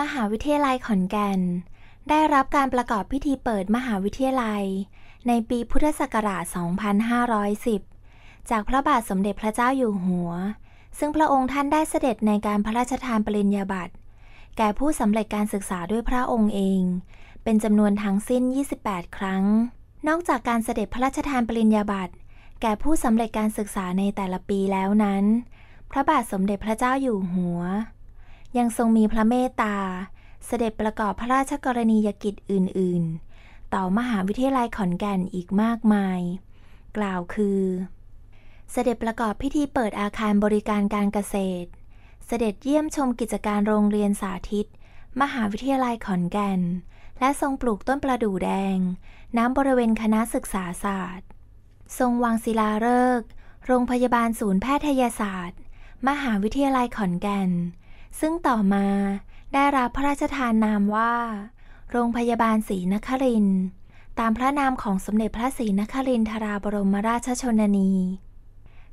มหาวิทยาลัยขอนแก่น ได้รับการประกอบพิธีเปิดมหาวิทยาลัย ในปีพุทธศักราช 2510 จากพระบาทสมเด็จพระเจ้าอยู่หัว ซึ่งพระองค์ท่านได้เสด็จในการพระราชทานปริญญาบัตรแก่ผู้สำเร็จการศึกษาด้วยพระองค์เอง เป็นจำนวนทั้งสิ้น 28 ครั้ง นอกจากการเสด็จพระราชทานปริญญาบัตรแก่ผู้สำเร็จการศึกษาในแต่ละปีแล้วนั้น พระบาทสมเด็จพระเจ้าอยู่หัว ยังทรงมีพระเมตตา เสด็จประกอบพระราชกรณียกิจอื่น ๆ ต่อมหาวิทยาลัยขอนแก่นอีกมากมาย กล่าวคือ เสด็จประกอบพิธีเปิดอาคารบริการการเกษตร เสด็จเยี่ยมชมกิจการโรงเรียนสาธิต มหาวิทยาลัยขอนแก่น และทรงปลูกต้นประดู่แดง น้ำบริเวณคณะศึกษาศาสตร์ ทรงวางศิลาฤกษ์โรงพยาบาลศูนย์แพทยศาสตร์ มหาวิทยาลัยขอนแก่น ซึ่งต่อมาได้รับพระราชทานนามว่า โรงพยาบาลศรีนครินตามพระนามของสมเด็จพระศรีนครินทราบรมราชชนนี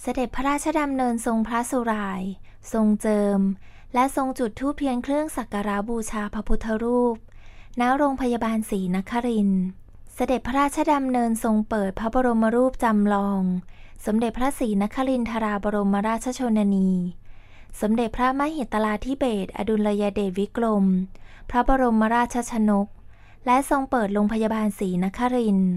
เสด็จพระราชดำเนินทรงพระสุราย ทรงเจิม และทรงจุดธูปเทียนเครื่องสักการะบูชาพระพุทธรูป ณ โรงพยาบาลศรีนครินเสด็จพระราชดำเนินทรงเปิดพระบรมรูปจำลอง สมเด็จพระศรีนครินทราบรมราชชนนี สมเด็จพระมหิตลาธิเบศอดุลยเดชวิกรม พระบรมราชชนก และทรงเปิดโรงพยาบาลศรีนครินทร์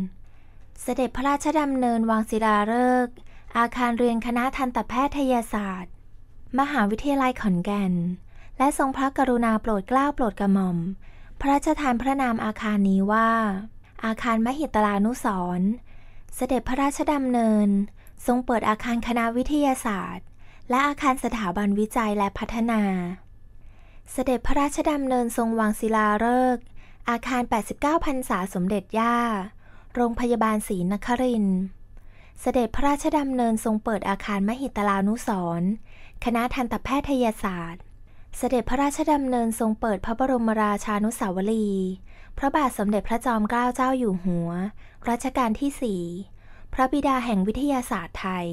เสด็จพระราชดำเนินวางศิลาฤกษ์อาคารเรียนคณะทันตแพทยศาสตร์ มหาวิทยาลัยขอนแก่น และทรงพระกรุณาโปรดเกล้าโปรดกระหม่อม พระราชทานพระนามอาคารนี้ว่า อาคารมหิตลานุสรเสด็จพระราชดำเนิน ทรงเปิดอาคารคณะวิทยาศาสตร์ และอาคารสถาบันวิจัยและพัฒนา เสด็จพระราชดำเนินทรงวางศิลาฤกษ์อาคาร 89พรรษาสมเด็จย่า โรงพยาบาลศรีนครินทร์เสด็จพระราชดำเนินทรงเปิดอาคารมหิตลานุสรณ์คณะทันตแพทยศาสตร์ เสด็จพระราชดำเนินทรงเปิดพระบรมราชานุสาวรีย์พระบาทสมเด็จพระจอมเกล้าเจ้าอยู่หัว รัชกาลที่สี่พระบิดาแห่งวิทยาศาสตร์ไทย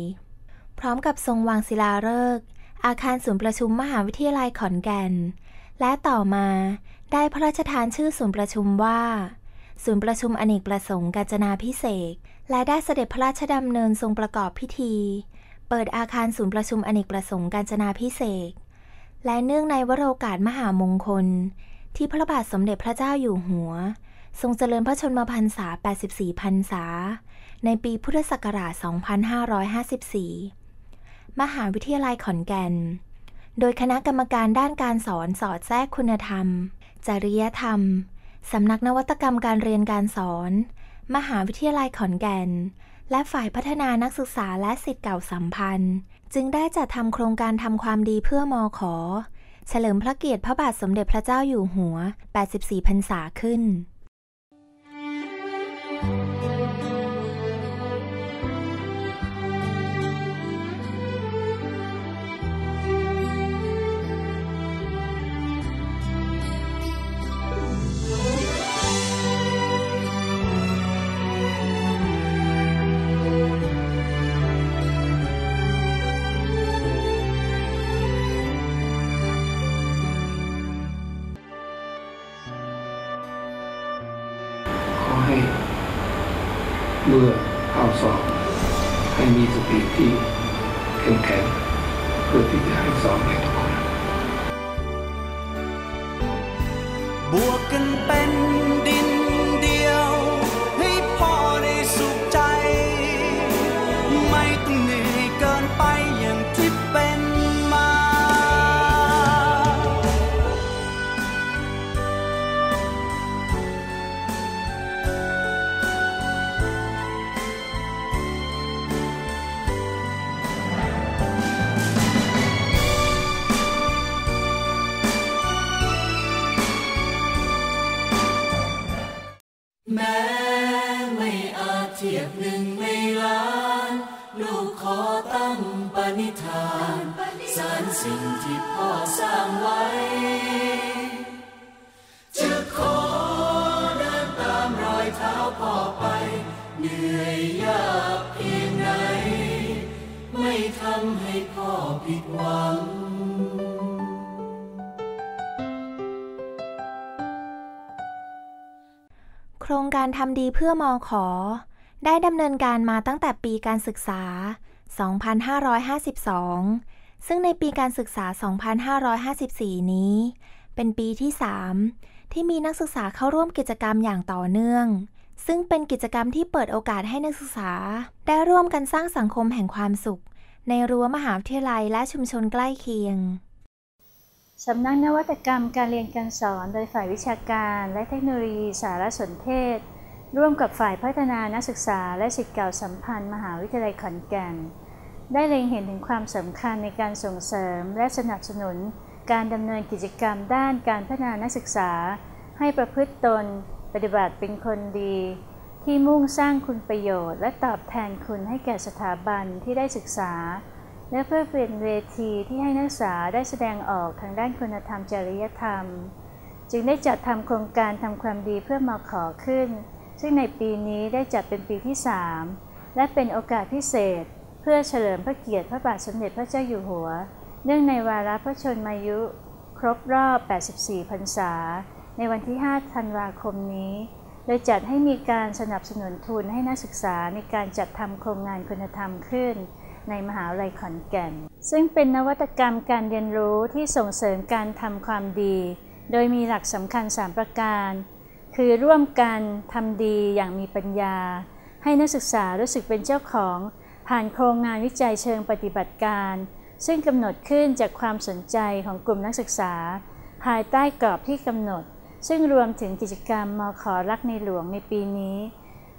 พร้อมกับทรงวางศิลาฤกษ์อาคารศูนย์ประชุมมหาวิทยาลัยขอนแก่น และต่อมาได้พระราชทานชื่อศูนย์ประชุมว่า ศูนย์ประชุมอเนกประสงค์กาญจนาพิเศษและได้เสด็จพระราชดำเนินทรงประกอบพิธี เปิดอาคารศูนย์ประชุมอเนกประสงค์กาญจนาพิเศษและเนื่องในวโรกาสมหามงคล ที่พระบาทสมเด็จพระเจ้าอยู่หัว ทรงเจริญพระชนมพรรษา 84 พรรษา ในปีพุทธศักราช 2554 มหาวิทยาลัยขอนแก่น โดยคณะกรรมการด้านการสอนสอดแทรกคุณธรรม จริยธรรม สำนักนวัตกรรมการเรียนการสอน มหาวิทยาลัยขอนแก่น และฝ่ายพัฒนานักศึกษาและสิทธิ์เก่าสัมพันธ์ จึงได้จัดทำโครงการทำความดีเพื่อมอขอ เฉลิมพระเกียรติพระบาทสมเด็จพระเจ้าอยู่หัว 84 พรรษาขึ้น เมื่อเข้าสอบให้มีสติที่เข้มแข็งเพื่อที่จะให้สอบได้ทุกคนบวกกันเป็นิดหวัง โครงการทำดีเพื่อมอขอ ได้ดำเนินการมาตั้งแต่ปีการศึกษา 2552 ซึ่งในปีการศึกษา 2554 นี้ เป็นปีที่ 3 ที่มีนักศึกษาเข้าร่วมกิจกรรมอย่างต่อเนื่องซึ่งเป็นกิจกรรมที่เปิดโอกาสให้นักศึกษา ได้ร่วมกันสร้างสังคมแห่งความสุข ในรั้วมหาวิทยาลัยและชุมชนใกล้เคียงสำนักนวัตกรรมการเรียนการสอนโดยฝ่ายวิชาการและเทคโนโลยีสารสนเทศ ร่วมกับฝ่ายพัฒนานักศึกษาและสิทธิเก่าสัมพันธ์มหาวิทยาลัยขอนแก่น ได้เล็งเห็นถึงความสำคัญในการส่งเสริมและสนับสนุน การดำเนินกิจกรรมด้านการพัฒนานักศึกษา ให้ประพฤติตน ปฏิบัติเป็นคนดี ที่มุ่งสร้างคุณประโยชน์ และตอบแทนคุณให้แก่สถาบันที่ได้ศึกษา และเพื่อเป็นเวทีที่ให้นักศึกษาได้แสดงออกทางด้านคุณธรรมจริยธรรม จึงได้จัดทำโครงการทำความดีเพื่อมาขอขึ้น ซึ่งในปีนี้ได้จัดเป็นปีที่ 3 และเป็นโอกาสพิเศษ เพื่อเฉลิมพระเกียรติพระบาทสมเด็จพระเจ้าอยู่หัว เนื่องในวาระพระชนมายุครบรอบ 84 พรรษา ในวันที่ 5 ธันวาคมนี้ โดยจัดให้มีการสนับสนุนทุนให้นักศึกษาในการจัดทำโครงงานคุณธรรมขึ้น ในมหาวิทยาลัยขอนแก่น ซึ่งเป็นนวัตกรรมการเรียนรู้ที่ส่งเสริมการทำความดี โดยมีหลักสำคัญ 3 ประการ คือร่วมกันทำดีอย่างมีปัญญา ให้นักศึกษารู้สึกเป็นเจ้าของ ผ่านโครงงานวิจัยเชิงปฏิบัติการ ซึ่งกำหนดขึ้นจากความสนใจของกลุ่มนักศึกษา ภายใต้กรอบที่กำหนด ซึ่งรวมถึงกิจกรรมมขอรักในหลวงในปีนี้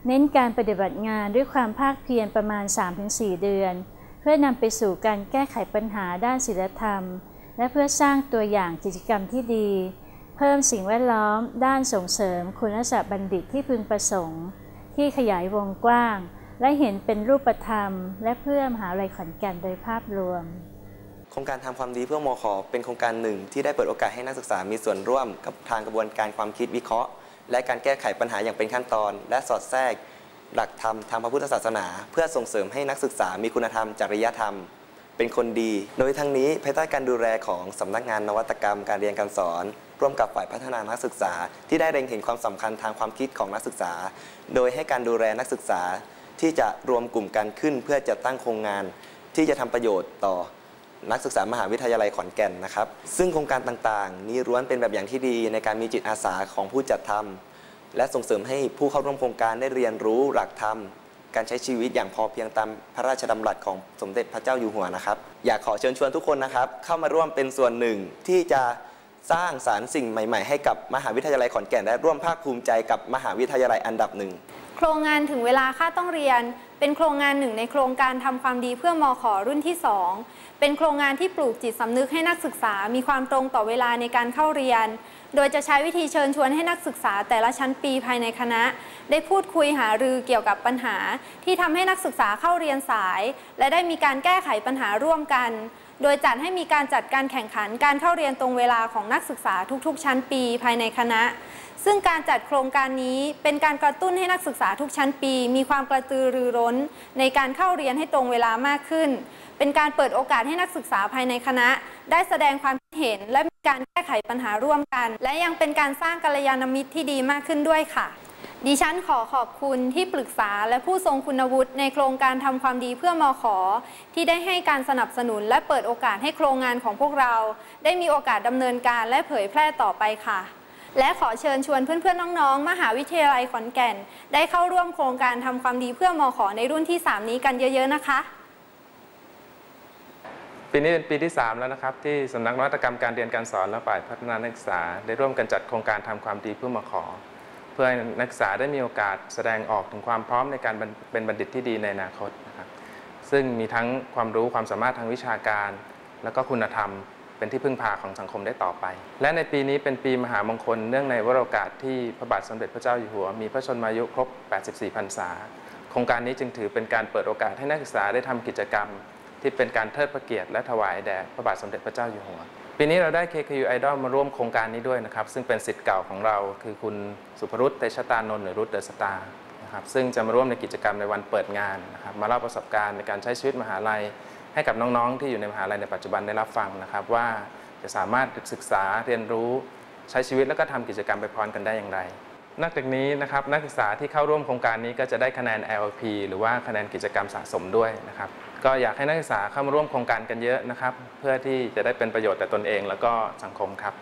เน้นการปฏิบัติงานด้วยความภาคเพียรประมาณ 3-4 เดือน เพื่อนำไปสู่การแก้ไขปัญหาด้านศีลธรรม และเพื่อสร้างตัวอย่างกิจกรรมที่ดี เพิ่มสิ่งแวดล้อม ด้านส่งเสริม คุณลักษณะบัณฑิตที่พึงประสงค์ ที่ขยายวงกว้าง และเห็นเป็นรูปธรรม และเพื่อมหาวิทยาลัยขอนแก่นโดยภาพรวม โครงการทำความดีเพื่อมอขอเป็นโครงการหนึ่งที่ได้เปิดโอกาสให้นักศึกษามีส่วนร่วมกับทางกระบวนการความคิดวิเคราะห์ และการแก้ไขปัญหาอย่างเป็นขั้นตอน และสอดแทรก หลักธรรมทางพระพุทธศาสนา เพื่อส่งเสริมให้นักศึกษามีคุณธรรมจริยธรรม เป็นคนดี โดยทั้งนี้ภายใต้การดูแลของสำนักงานนวัตกรรม การเรียนการสอน ร่วมกับฝ่ายพัฒนานักศึกษา ที่ได้เล็งเห็นความสำคัญทางความคิดของนักศึกษา โดยให้การดูแลนักศึกษา ที่จะรวมกลุ่มกันขึ้น เพื่อจะตั้งโครงงาน ที่จะทำประโยชน์ต่อ นักศึกษามหาวิทยาลัยขอนแก่นนะครับ ซึ่งโครงการต่างๆ นี้ล้วนเป็นแบบอย่างที่ดีในการมีจิตอาสาของผู้จัดทำและส่งเสริมให้ผู้เข้าร่วมโครงการได้เรียนรู้หลักธรรม การใช้ชีวิตอย่างพอเพียงตามพระราชดำรัสของสมเด็จพระเจ้าอยู่หัวนะครับ อยากขอเชิญชวนทุกคนนะครับ เข้ามาร่วมเป็นส่วนหนึ่งที่จะสร้างสารรค์สิ่งใหม่ ๆ ให้กับมหาวิทยาลัยขอนแก่นและร่วมภาคภูมิใจกับมหาวิทยาลัยอันดับหนึ่ง ครงงานถึงเวลาค่าต้องเรียน เป็นโครงงานหนึ่งในโครงการทำความดีเพื่อมอขอรุ่นที่ 2 เป็นโครงงานที่ปลูกจิตสำนึกให้นักศึกษา มีความตรงต่อเวลาในการเข้าเรียน โดยจะใช้วิธีเชิญชวนให้นักศึกษาแต่ละชั้นปีภายในคณะ ได้พูดคุยหารือเกี่ยวกับปัญหา ที่ทำให้นักศึกษาเข้าเรียนสาย และได้มีการแก้ไขปัญหาร่วมกัน โดยจัดให้มีการจัดการแข่งขันการเข้าเรียนตรงเวลาของนักศึกษาทุกๆ ชั้นปีภายในคณะ ซึ่งการจัดโครงการนี้เป็นการกระตุ้นให้นักศึกษาทุกชั้นปี มีความกระตือรือร้น ในการเข้าเรียนให้ตรงเวลามากขึ้น เป็นการเปิดโอกาสให้นักศึกษาภายในคณะ ได้แสดงความคิดเห็น และมีการแก้ไขปัญหาร่วมกัน และยังเป็นการสร้างกัลยาณมิตรที่ดีมากขึ้นด้วยค่ะ ดิฉันขอขอบคุณที่ปรึกษาและผู้ทรงคุณวุฒิในโครงการทำความดีเพื่อมอขอ ที่ได้ให้การสนับสนุนและเปิดโอกาสให้โครงงานของพวกเรา ได้มีโอกาสดำเนินการและเผยแพร่ต่อไปค่ะ และขอเชิญชวนเพื่อนๆน้องๆ มหาวิทยาลัยขอนแก่น ได้เข้าร่วมโครงการทำความดีเพื่อมอขอในรุ่นที่ 3 นี้กันเยอะ ๆ นะคะปีนี้เป็นปีที่ 3 แล้วนะครับ ที่สำนักนวัตกรรมการเรียนการสอนและฝ่ายพัฒนานักศึกษา ได้ร่วมกันจัดโครงการทำความดีเพื่อมาขอ เพื่อให้นักศึกษาได้มีโอกาสแสดงออกถึงความพร้อมในการเป็นบัณฑิตที่ดีในอนาคตนะครับซึ่งมีทั้งความรู้ความสามารถทางวิชาการ และก็คุณธรรมเป็นที่พึ่งพาของสังคมได้ต่อไป และในปีนี้เป็นปีมหามงคลเนื่องในวโรกาสที่พระบาทสมเด็จพระเจ้าอยู่หัว มีพระชนมายุครบ 84 พรรษา โครงการนี้จึงถือเป็นการเปิดโอกาสให้นักศึกษาได้ทำกิจกรรม ที่เป็นการเทิดพระเกียรติและถวายแด่พระบาทสมเด็จพระเจ้าอยู่หัว ปีนี้เราได้ KKU Idol มาร่วมโครงการนี้ด้วยนะครับ ซึ่งเป็นสิทธิ์เก่าของเราคือคุณสุภรุตเตชะตานนท์หรือรุตเดอะสตาร์นะครับซึ่งจะมาร่วมในกิจกรรมในวันเปิดงานนะครับมาเล่าประสบการณ์ในการใช้ชีวิตมหาลัย ให้กับน้องๆ ที่อยู่ในมหาลัยในปัจจุบันได้รับฟังนะครับ ว่าจะสามารถศึกษาเรียนรู้ใช้ชีวิตแล้วก็ทำกิจกรรมไปพร้อมกันได้อย่างไร นอกจากนี้นะครับนักศึกษาที่เข้าร่วมโครงการนี้ก็จะได้คะแนน LP หรือว่าคะแนนกิจกรรมสะสมด้วยนะครับ ก็อยากให้นักศึกษาเข้ามาร่วมโครงการกันเยอะนะครับ เพื่อที่จะได้เป็นประโยชน์แต่ตนเองแล้วก็สังคมครับ